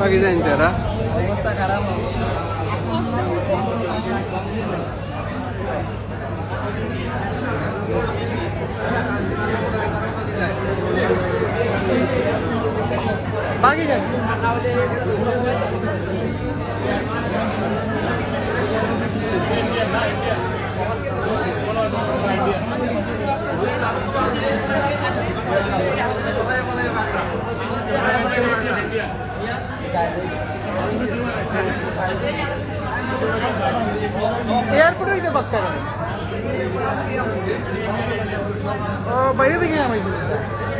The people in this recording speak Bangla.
বাকি যাই তারা অবস্থা খারাপ বাকি যাই Yeah, yeah, yeah. എയർപോർട്ട് ഇതിന്റെ ഭക്തരാണ് വഴി